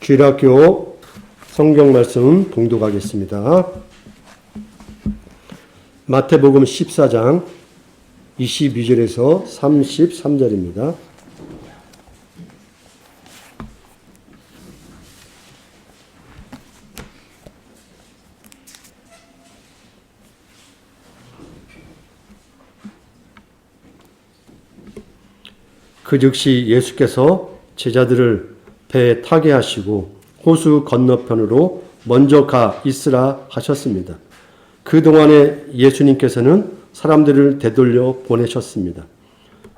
주일학교 성경 말씀 봉독하겠습니다. 마태복음 14장 22절에서 33절입니다. 그 즉시 예수께서 제자들을 배에 타게 하시고 호수 건너편으로 먼저 가 있으라 하셨습니다. 그동안에 예수님께서는 사람들을 되돌려 보내셨습니다.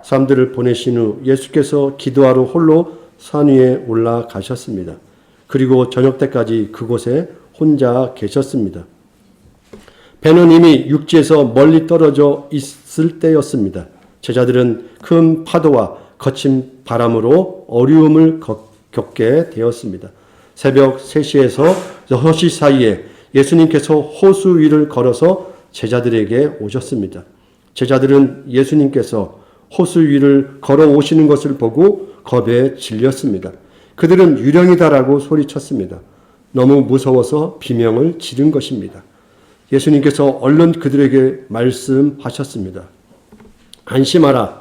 사람들을 보내신 후 예수께서 기도하러 홀로 산 위에 올라가셨습니다. 그리고 저녁 때까지 그곳에 혼자 계셨습니다. 배는 이미 육지에서 멀리 떨어져 있을 때였습니다. 제자들은 큰 파도와 거친 바람으로 어려움을 겪 게 되었습니다. 새벽 3시에서 6시 사이에 예수님께서 호수 위를 걸어서 제자들에게 오셨습니다. 제자들은 예수님께서 호수 위를 걸어 오시는 것을 보고 겁에 질렸습니다. 그들은 유령이다라고 소리쳤습니다. 너무 무서워서 비명을 지른 것입니다. 예수님께서 얼른 그들에게 말씀하셨습니다. 안심하라.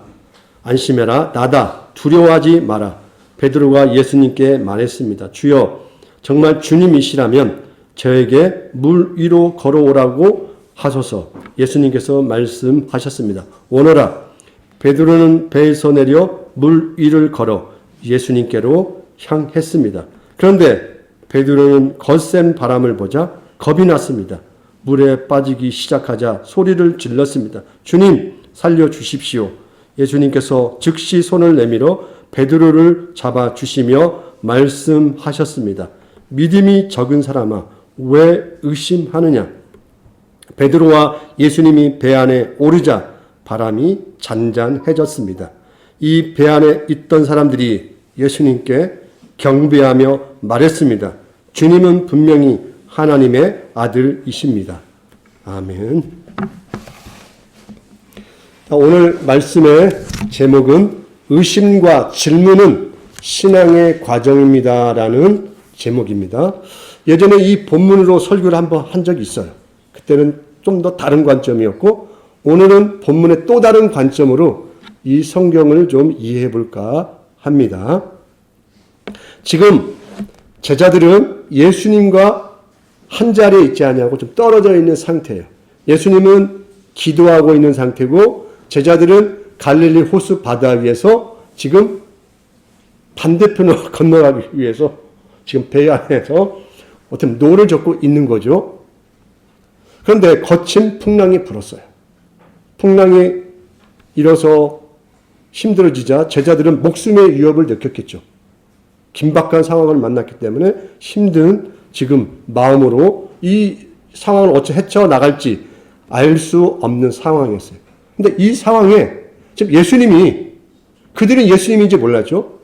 안심해라. 나다. 두려워하지 마라. 베드로가 예수님께 말했습니다. 주여, 정말 주님이시라면 저에게 물 위로 걸어오라고 하소서. 예수님께서 말씀하셨습니다. 오너라. 베드로는 배에서 내려 물 위를 걸어 예수님께로 향했습니다. 그런데 베드로는 거센 바람을 보자 겁이 났습니다. 물에 빠지기 시작하자 소리를 질렀습니다. 주님, 살려 주십시오. 예수님께서 즉시 손을 내밀어 베드로를 잡아 주시며 말씀하셨습니다. 믿음이 적은 사람아, 왜 의심하느냐? 베드로와 예수님이 배 안에 오르자 바람이 잔잔해졌습니다. 이 배 안에 있던 사람들이 예수님께 경배하며 말했습니다. 주님은 분명히 하나님의 아들이십니다. 아멘. 오늘 말씀의 제목은 의심과 질문은 신앙의 과정입니다라는 제목입니다. 예전에 이 본문으로 설교를 한번 한 적이 있어요. 그때는 좀 더 다른 관점이었고 오늘은 본문의 또 다른 관점으로 이 성경을 좀 이해해 볼까 합니다. 지금 제자들은 예수님과 한 자리에 있지 않냐고 좀 떨어져 있는 상태예요. 예수님은 기도하고 있는 상태고 제자들은 갈릴리 호수 바다 위에서 지금 반대편으로 건너가기 위해서 지금 배 안에서 어떤 노를 젓고 있는 거죠. 그런데 거친 풍랑이 불었어요. 풍랑이 일어서 힘들어지자 제자들은 목숨의 위협을 느꼈겠죠. 긴박한 상황을 만났기 때문에 힘든 지금 마음으로 이 상황을 어찌 헤쳐나갈지 알 수 없는 상황이었어요. 근데 이 상황에 지금 예수님이 그들은 예수님인지 몰랐죠.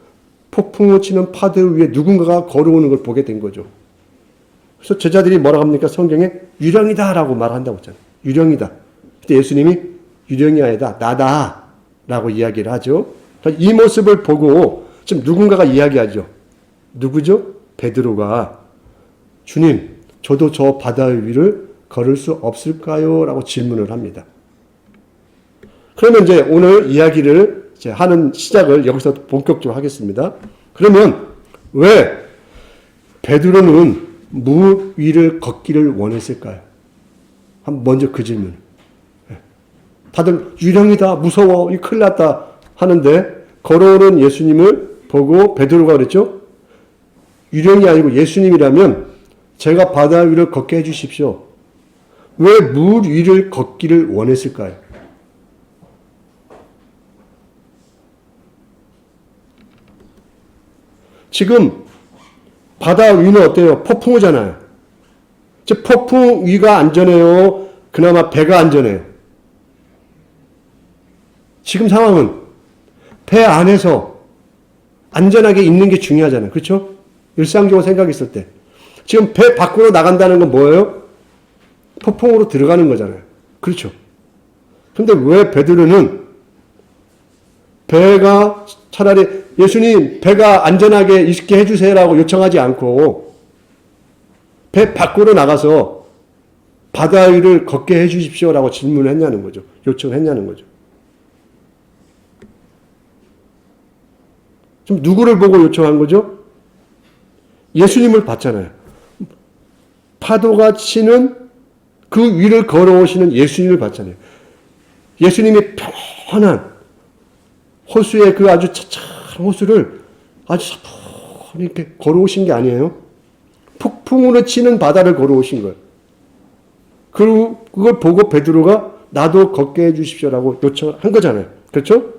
폭풍우 치는 파도 위에 누군가가 걸어오는 걸 보게 된 거죠. 그래서 제자들이 뭐라고 합니까? 성경에 유령이다라고 말한다고 했잖아요. 유령이다. 그때 예수님이 유령이 아니다. 나다. 라고 이야기를 하죠. 이 모습을 보고 지금 누군가가 이야기하죠. 누구죠? 베드로가 주님, 저도 저 바다 위를 걸을 수 없을까요? 라고 질문을 합니다. 그러면 이제 오늘 이야기를 이제 하는 시작을 여기서 본격적으로 하겠습니다. 그러면 왜 베드로는 무 위를 걷기를 원했을까요? 먼저 그 질문. 예. 다들 유령이다, 무서워, 이 큰일 났다 하는데 걸어오는 예수님을 보고 베드로가 그랬죠? 유령이 아니고 예수님이라면 제가 바다 위를 걷게 해주십시오. 왜 물 위를 걷기를 원했을까요? 지금 바다 위는 어때요? 폭풍우잖아요. 즉 폭풍 위가 안전해요. 그나마 배가 안전해요. 지금 상황은 배 안에서 안전하게 있는 게 중요하잖아요. 그렇죠? 일상적으로 생각했을 때. 지금 배 밖으로 나간다는 건 뭐예요? 폭풍으로 들어가는 거잖아요. 그렇죠. 근데 왜 베드로는 배가 차라리 예수님 배가 안전하게 있게 해주세요라고 요청하지 않고 배 밖으로 나가서 바다 위를 걷게 해주십시오라고 질문을 했냐는 거죠. 요청을 했냐는 거죠. 좀 누구를 보고 요청한 거죠? 예수님을 봤잖아요. 파도가 치는 그 위를 걸어오시는 예수님을 봤잖아요. 예수님이 편한 호수의 그 아주 차차한 호수를 아주 사뿐히 이렇게 걸어오신 게 아니에요. 폭풍으로 치는 바다를 걸어오신 거예요. 그걸 보고 베드로가 나도 걷게 해 주십시오라고 요청을 한 거잖아요. 그렇죠?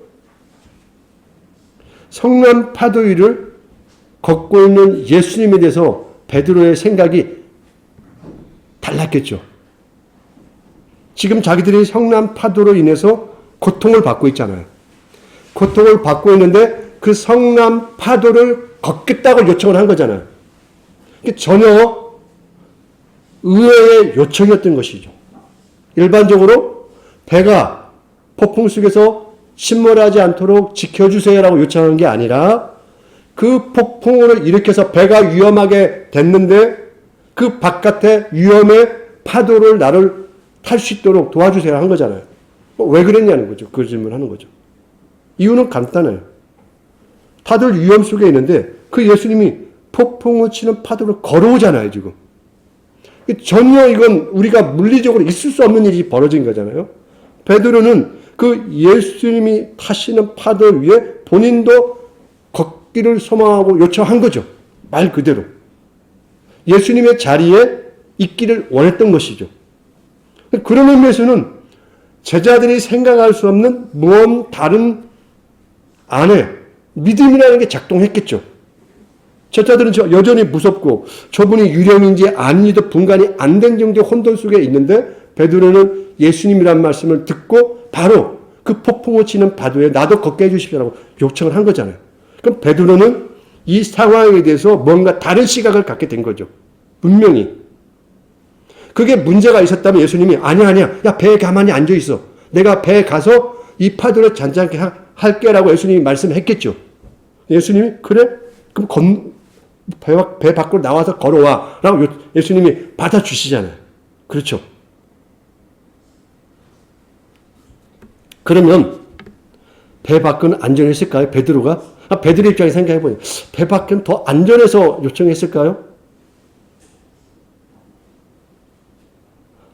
성난 파도 위를 걷고 있는 예수님에 대해서 베드로의 생각이 달랐겠죠. 지금 자기들이 성난 파도로 인해서 고통을 받고 있잖아요. 고통을 받고 있는데 그 성남 파도를 걷겠다고 요청을 한 거잖아요. 전혀 의외의 요청이었던 것이죠. 일반적으로 배가 폭풍 속에서 침몰하지 않도록 지켜주세요라고 요청하는 게 아니라 그 폭풍을 일으켜서 배가 위험하게 됐는데 그 바깥에 위험의 파도를 나를 탈 수 있도록 도와주세요 한 거잖아요. 왜 그랬냐는 거죠. 그 질문을 하는 거죠. 이유는 간단해요. 다들 위험 속에 있는데 그 예수님이 폭풍을 치는 파도를 걸어오잖아요, 지금. 전혀 이건 우리가 물리적으로 있을 수 없는 일이 벌어진 거잖아요. 베드로는 그 예수님이 타시는 파도 위에 본인도 걷기를 소망하고 요청한 거죠. 말 그대로. 예수님의 자리에 있기를 원했던 것이죠. 그런 의미에서는 제자들이 생각할 수 없는 무언 다른 안에 믿음이라는 게 작동했겠죠. 제자들은 저 여전히 무섭고 저분이 유령인지 아닌지도 분간이 안 된 정도의 혼돈 속에 있는데 베드로는 예수님이란 말씀을 듣고 바로 그 폭풍을 치는 파도에 나도 걷게 해주십시오라고 요청을 한 거잖아요. 그럼 베드로는 이 상황에 대해서 뭔가 다른 시각을 갖게 된 거죠. 분명히. 그게 문제가 있었다면 예수님이 아니야 아니야 야 배에 가만히 앉아 있어. 내가 배에 가서 이 파도를 잔잔케 하, 할게라고 예수님이 말씀했겠죠. 예수님이 그래? 그럼 건, 배, 배 밖으로 나와서 걸어와. 라고 예수님이 받아주시잖아요. 그렇죠. 그러면 배 밖은 안전했을까요? 베드로가? 아, 베드로 입장에 생각해보니 배 밖은 더 안전해서 요청했을까요?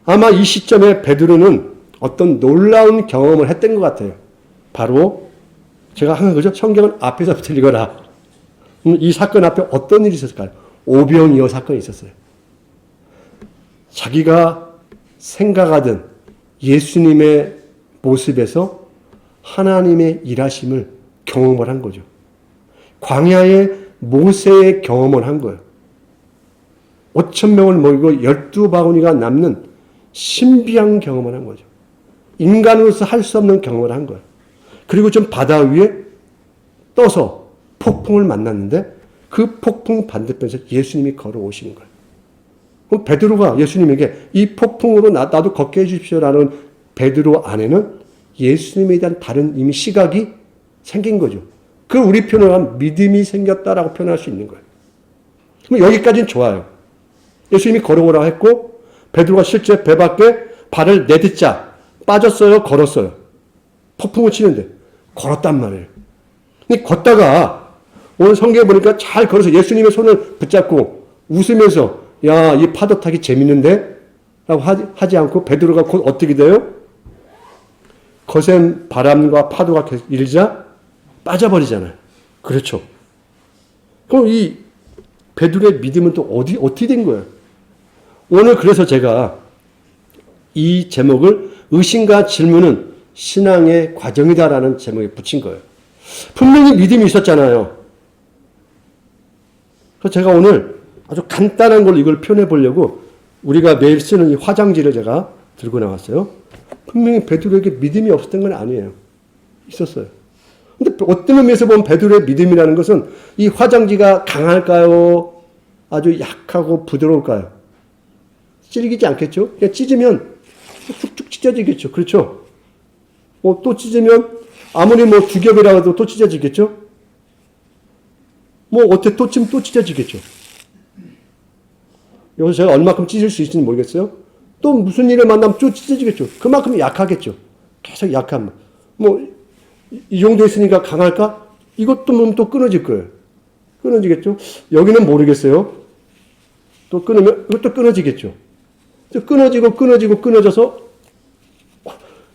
아마 이 시점에 베드로는 어떤 놀라운 경험을 했던 것 같아요. 바로 제가 하는 거죠. 성경은 앞에서부터 읽어라. 음, 이 사건 앞에 어떤 일이 있었을까요? 오병이어 사건이 있었어요. 자기가 생각하던 예수님의 모습에서 하나님의 일하심을 경험을 한 거죠. 광야의 모세의 경험을 한 거예요. 5천 명을 모이고 열두 바구니가 남는 신비한 경험을 한 거죠. 인간으로서 할 수 없는 경험을 한 거예요. 그리고 좀 바다 위에 떠서 폭풍을 만났는데 그 폭풍 반대편에서 예수님이 걸어오시는 거예요. 그럼 베드로가 예수님에게 이 폭풍으로 나, 나도 걷게 해주십시오라는 베드로 안에는 예수님에 대한 다른 이미 시각이 생긴 거죠. 그 우리 표현한 믿음이 생겼다라고 표현할 수 있는 거예요. 그럼 여기까지는 좋아요. 예수님이 걸어오라 했고 베드로가 실제 배 밖에 발을 내딛자 빠졌어요, 걸었어요. 폭풍을 치는데 걸었단 말이에요. 근데 걷다가 오늘 성경에 보니까 잘 걸어서 예수님의 손을 붙잡고 웃으면서 야, 이 파도 타기 재밌는데? 라고 하지 않고 베드로가 곧 어떻게 돼요? 거센 바람과 파도가 일자 빠져버리잖아요. 그렇죠. 그럼 이 베드로의 믿음은 또 어디, 어떻게 된 거예요? 오늘 그래서 제가 이 제목을 의심과 질문은 신앙의 과정이다라는 제목에 붙인 거예요. 분명히 믿음이 있었잖아요. 그래서 제가 오늘 아주 간단한 걸로 이걸 표현해 보려고 우리가 매일 쓰는 이 화장지를 제가 들고 나왔어요. 분명히 베드로에게 믿음이 없었던 건 아니에요. 있었어요. 근데 어떤 의미에서 보면 베드로의 믿음이라는 것은 이 화장지가 강할까요? 아주 약하고 부드러울까요? 찔기지 않겠죠? 그냥 찢으면 쭉쭉 찢어지겠죠. 그렇죠? 어, 또 찢으면 아무리 뭐두 겹이라고 해도 또 찢어지겠죠? 뭐 어때 또 찌면 또 찢어지겠죠? 여기서 제가 얼마큼 찢을 수 있을지 모르겠어요. 또 무슨 일을 만나면 또 찢어지겠죠. 그만큼 약하겠죠. 계속 약한. 뭐, 이- 이 정도 있으니까 강할까? 이것도 보면 또 끊어질 거예요. 끊어지겠죠? 여기는 모르겠어요. 또 끊으면, 이것도 끊어지겠죠. 또 끊어지고, 끊어지고, 끊어져서,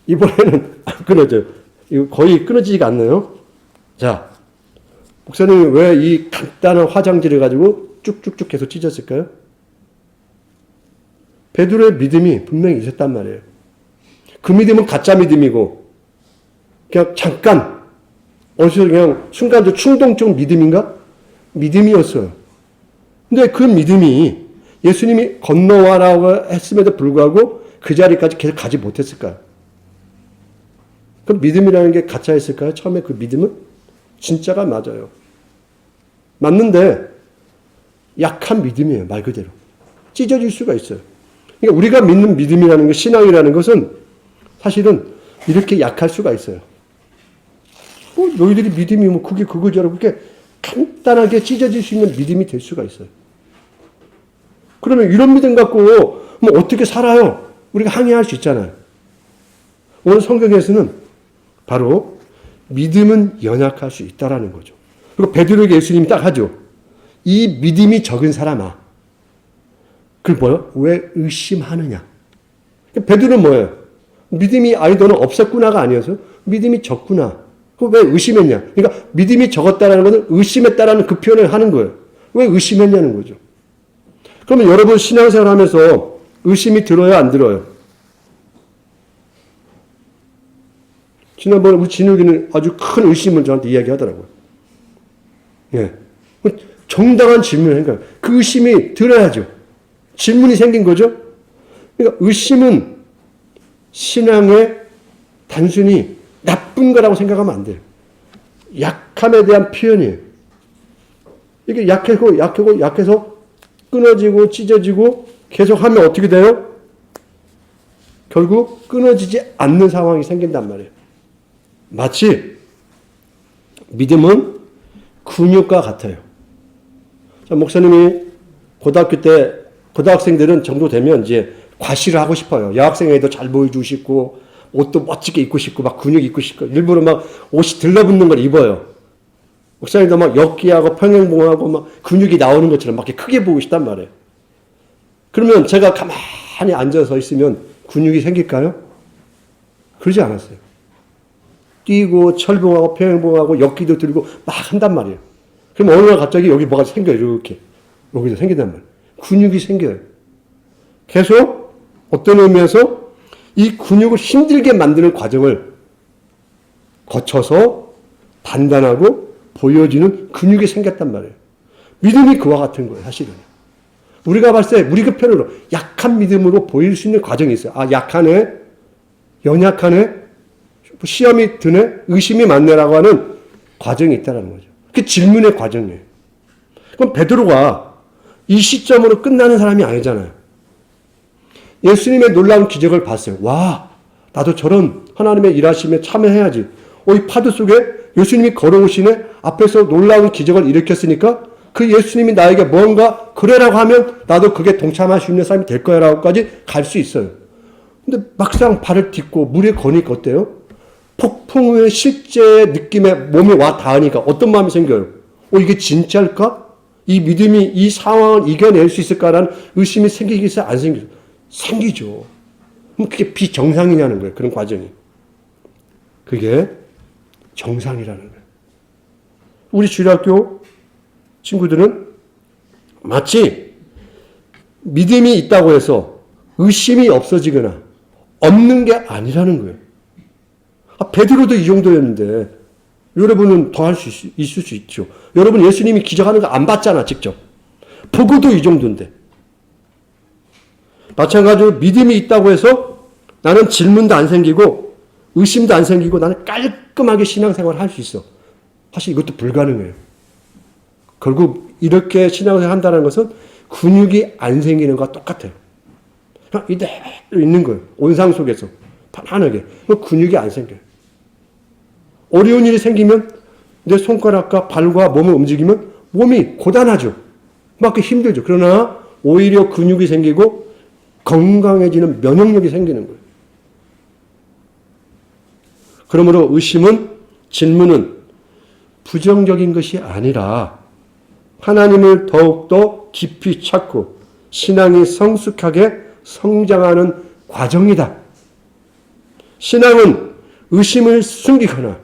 이번에는 안 끊어져요. 이거 거의 끊어지지가 않나요? 자, 목사님이 왜 이 간단한 화장지를 가지고 쭉쭉쭉 계속 찢었을까요? 베드로의 믿음이 분명히 있었단 말이에요. 그 믿음은 가짜 믿음이고, 그냥 잠깐, 어디서 그냥 순간적 충동적 믿음인가? 믿음이었어요. 근데 그 믿음이 예수님이 건너와라고 했음에도 불구하고 그 자리까지 계속 가지 못했을까요? 그 믿음이라는 게 가짜였을까요? 처음에 그 믿음은? 진짜가 맞아요. 맞는데 약한 믿음이에요. 말 그대로. 찢어질 수가 있어요. 그러니까 우리가 믿는 믿음이라는 것, 신앙이라는 것은 사실은 이렇게 약할 수가 있어요. 뭐 너희들이 믿음이 뭐 그게 라고 그렇게 간단하게 찢어질 수 있는 믿음이 될 수가 있어요. 그러면 이런 믿음 갖고 뭐 어떻게 살아요? 우리가 항의할 수 있잖아요. 오늘 성경에서는 바로 믿음은 연약할 수 있다라는 거죠. 그리고 베드로에게 예수님이 딱 하죠. 이 믿음이 적은 사람아. 그 뭐요? 왜 의심하느냐? 베드로는 뭐예요? 믿음이 아니 너는 없었구나가 아니어서 믿음이 적구나. 그왜 의심했냐? 그러니까 믿음이 적었다라는 것은 의심했다라는 그 표현을 하는 거예요. 왜 의심했냐는 거죠. 그러면 여러분 신앙생활 하면서 의심이 들어요, 안 들어요? 지난번에 우리 진욱이는 아주 큰 의심을 저한테 이야기하더라고요. 예. 정당한 질문을 한 거예요. 그 의심이 들어야죠. 질문이 생긴 거죠. 그러니까 의심은 신앙의 단순히 나쁜 거라고 생각하면 안 돼요. 약함에 대한 표현이에요. 이게 약하고 약하고 약해서 끊어지고 찢어지고 계속 하면 어떻게 돼요? 결국 끊어지지 않는 상황이 생긴단 말이에요. 마치 믿음은 근육과 같아요. 자, 목사님이 고등학교 때 고등학생들은 정도 되면 이제 과시를 하고 싶어요. 여학생에도 잘 보여주고 싶고 옷도 멋지게 입고 싶고 막 근육 입고 싶고 일부러 막 옷이 들러붙는 걸 입어요. 목사님도 막 엽기하고 평행봉하고 막 근육이 나오는 것처럼 막 이렇게 크게 보고 싶단 말이에요. 그러면 제가 가만히 앉아서 있으면 근육이 생길까요? 그러지 않았어요. 뛰고 철봉하고 평행봉하고 엽기도 들고 막 한단 말이에요. 그럼 어느 날 갑자기 여기 뭐가 생겨요. 이렇게. 여기서 생긴단 말이에요. 근육이 생겨요. 계속 어떤 의미에서 이 근육을 힘들게 만드는 과정을 거쳐서 단단하고 보여지는 근육이 생겼단 말이에요. 믿음이 그와 같은 거예요, 사실은. 우리가 봤을 때, 우리 그 편으로 약한 믿음으로 보일 수 있는 과정이 있어요. 아, 약하네? 연약하네? 시험이 드네? 의심이 많네라고 하는 과정이 있다는 거죠. 그 질문의 과정이에요. 그럼 베드로가 이 시점으로 끝나는 사람이 아니잖아요. 예수님의 놀라운 기적을 봤어요. 와, 나도 저런 하나님의 일하심에 참여해야지. 어, 이 파도 속에 예수님이 걸어오시네? 앞에서 놀라운 기적을 일으켰으니까 그 예수님이 나에게 뭔가 그래라고 하면 나도 그게 동참할 수 있는 사람이 될 거야 라고까지 갈 수 있어요. 근데 막상 발을 딛고 물에 거니까 어때요? 폭풍의 실제 느낌에 몸이 와 닿으니까 어떤 마음이 생겨요? 어, 이게 진짜일까? 이 믿음이 이 상황을 이겨낼 수 있을까라는 의심이 생기겠어요? 안 생기죠? 생기죠. 그럼 그게 비정상이냐는 거예요. 그런 과정이. 그게 정상이라는 거예요. 우리 주일학교 친구들은 마치 믿음이 있다고 해서 의심이 없어지거나 없는 게 아니라는 거예요. 아, 베드로도 이 정도였는데 여러분은 더 할 수 있을 수 있죠. 여러분 예수님이 기적하는 거 안 봤잖아, 직접. 보고도 이 정도인데. 마찬가지로 믿음이 있다고 해서 나는 질문도 안 생기고 의심도 안 생기고 나는 깔끔하게 신앙생활을 할수 있어. 사실 이것도 불가능해요. 결국 이렇게 신앙생활 한다는 것은 근육이 안 생기는 것과 똑같아요. 이대로 있는 거예요. 온상 속에서. 편안하게. 근육이 안 생겨요. 어려운 일이 생기면 내 손가락과 발과 몸을 움직이면 몸이 고단하죠. 막 힘들죠. 그러나 오히려 근육이 생기고 건강해지는 면역력이 생기는 거예요. 그러므로 의심은 질문은 부정적인 것이 아니라 하나님을 더욱더 깊이 찾고 신앙이 성숙하게 성장하는 과정이다. 신앙은 의심을 숨기거나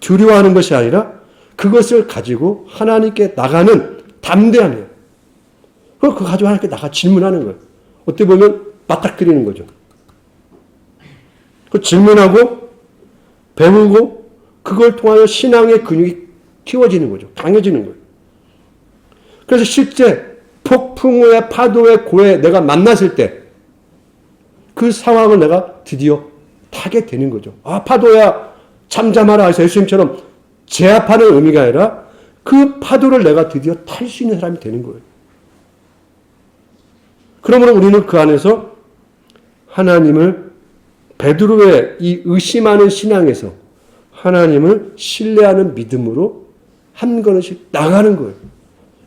두려워하는 것이 아니라 그것을 가지고 하나님께 나가는 담대함이에요. 그거 가지고 하나님께 나가 질문하는 거예요. 어떻게 보면 맞닥뜨리는 거죠. 그 질문하고 배우고 그걸 통하여 신앙의 근육이 키워지는 거죠. 강해지는 거예요. 그래서 실제 폭풍의 파도의 고에 내가 만났을 때 그 상황을 내가 드디어 타게 되는 거죠. 아, 파도야, 잠잠하라 해서 예수님처럼 제압하는 의미가 아니라 그 파도를 내가 드디어 탈 수 있는 사람이 되는 거예요. 그러므로 우리는 그 안에서 하나님을 베드로의 이 의심하는 신앙에서 하나님을 신뢰하는 믿음으로 한 걸음씩 나가는 거예요.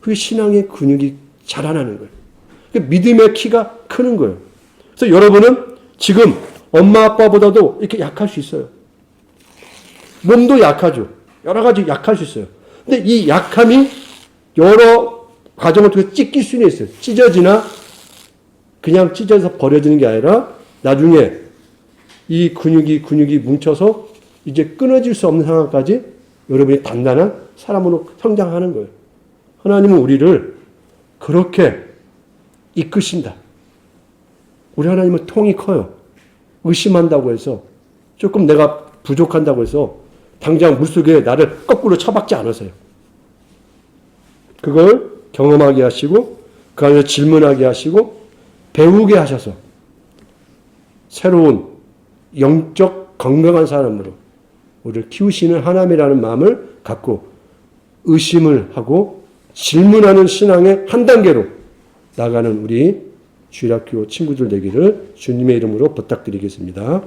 그게 신앙의 근육이 자라나는 거예요. 그 믿음의 키가 크는 거예요. 그래서 여러분은 지금 엄마 아빠보다도 이렇게 약할 수 있어요. 몸도 약하죠. 여러 가지 약할 수 있어요. 근데 이 약함이 여러 과정을 통해 찢길 수는 있어요. 찢어지나 그냥 찢어서 버려지는 게 아니라 나중에 이 근육이 근육이 뭉쳐서 이제 끊어질 수 없는 상황까지 여러분이 단단한 사람으로 성장하는 거예요. 하나님은 우리를 그렇게 이끄신다. 우리 하나님은 통이 커요. 의심한다고 해서 조금 내가 부족한다고 해서 당장 물속에 나를 거꾸로 처박지 않으세요. 그걸 경험하게 하시고 그 안에서 질문하게 하시고 배우게 하셔서 새로운 영적 건강한 사람으로 우리를 키우시는 하나님이라는 마음을 갖고 의심을 하고 질문하는 신앙의 한 단계로 나가는 우리 주일학교 친구들 되기를 주님의 이름으로 부탁드리겠습니다.